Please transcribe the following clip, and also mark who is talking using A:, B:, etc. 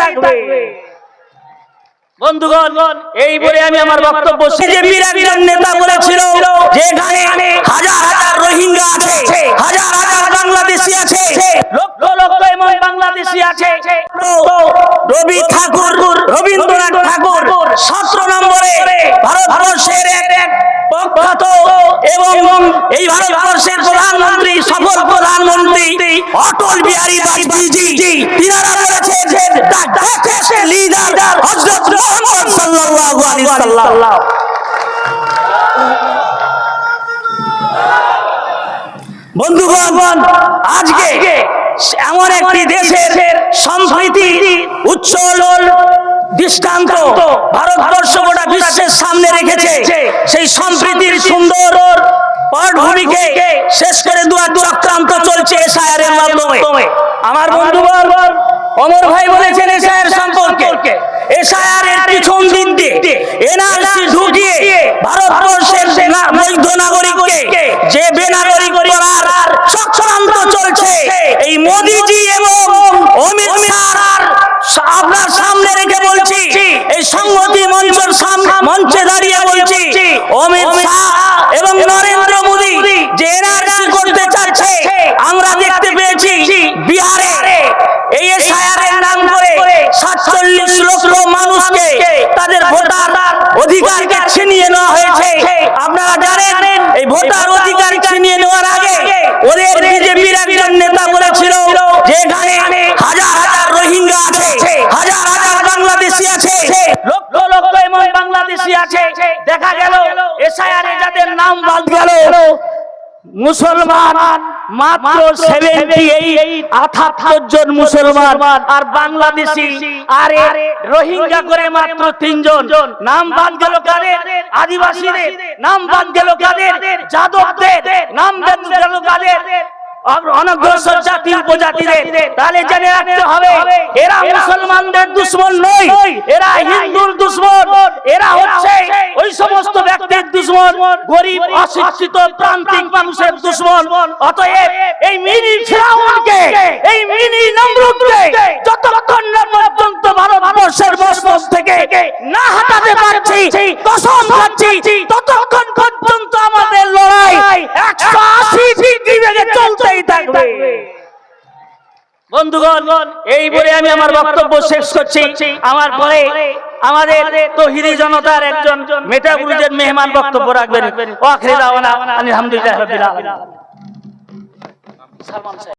A: থাকবে। বন্ধুগণ এই বলে আমি আমার বক্তব্য বিজেপির একজন নেতা বলেছিল যে এখানে হাজার হাজার রোহিঙ্গা আছে হাজার হাজার বাংলাদেশি আছে লক্ষ লক্ষ এমন বাংলাদেশি আছে রবি ঠাকুর রবীন্দ্রনাথ ঠাকুর সতেরো নম্বরে ভারতবর্ষের এক প্রখ্যাত এবং এই ভারতবর্ষের প্রধানমন্ত্রী সফল প্রধানমন্ত্রী অটল বিহারী বাজপেয়ী তিনারা গ্রেটেস্ট লিডার হযরত মুহাম্মদ সাল্লাল্লাহু আলাইহি সাল্লাম। বন্ধুগণ আজকে এমন একটি দেশের সম্প্রীতি উচ্ছল দৃষ্টান্ত ভারতবর্ষ গোটা বিশ্বের সামনে রেখেছে। সেই সম্প্রীতির সুন্দর পটভূমিকে শেষ করে দুয়ার চক্রান্ত চলছে এসআইআর মাধ্যমে। আমার বন্ধুগণ অমর ভাই বলেছেন এসআইআর সম্পর্কে। এসআইআর পিছন দিন দিয়ে এনআরসি ঢুকিয়ে ভারতবর্ষের বৈধ নাগরিককে যে বেনাগরিক করার চক্রান্ত চলছে, এই মোদিজি এবং অমিত শাহ আপনার সামনে রেখে বলছি, এই সংহতি মঞ্চের সামনে মঞ্চে দাঁড়িয়ে বলছি, অমিত ভোটার অধিকারকে ছিনিয়ে নেওয়া হয়েছে। আপনারা জানেন এই ভোটার অধিকার ছিনিয়ে নেওয়ার আগে ওদের বিজেপির একজন নেতা বলেছিল যে এখানে হাজার হাজার রোহিঙ্গা আছে হাজার হাজার বাংলাদেশি আছে লক্ষ লক্ষ এমন বাংলাদেশি আছে দেখা গেল এসআইআর যাদের নাম বাদ গেল মুসলমান মাত্র সেভেন্টি এইট আঠাত্তর জন মুসলমান আর বাংলাদেশি আর রোহিঙ্গা করে মাত্র তিনজন নাম বাদ গেল কাদের? আদিবাসীদের। নাম বাদ গেল কাদের? যাদবদের। নাম বাদ গেল কাদের? অনগ্রসর জাতি উপজাতিদের তাহলে জেনে রাখতে হবে, এরা মুসলমানদের দুশ্মন নয়, এরা হিন্দুর দুশ্মন, এরা যতক্ষণ না পর্যন্ত ভারতবর্ষের মসনদ থেকে না হাঁটাতে পারছি কসম খাচ্ছি ততক্ষণ পর্যন্ত আমাদের লড়াই একশো আশি ডিগ্রি বেগে চলতেই থাকবে বন্ধুগণ এই বলে আমি আমার বক্তব্য শেষ করছি। আমার পরে আমাদের তহিদি জনতার একজন মেটাবুরুজের মেহমান বক্তব্য রাখবেন। আলহামদুলিল্লাহ সালমান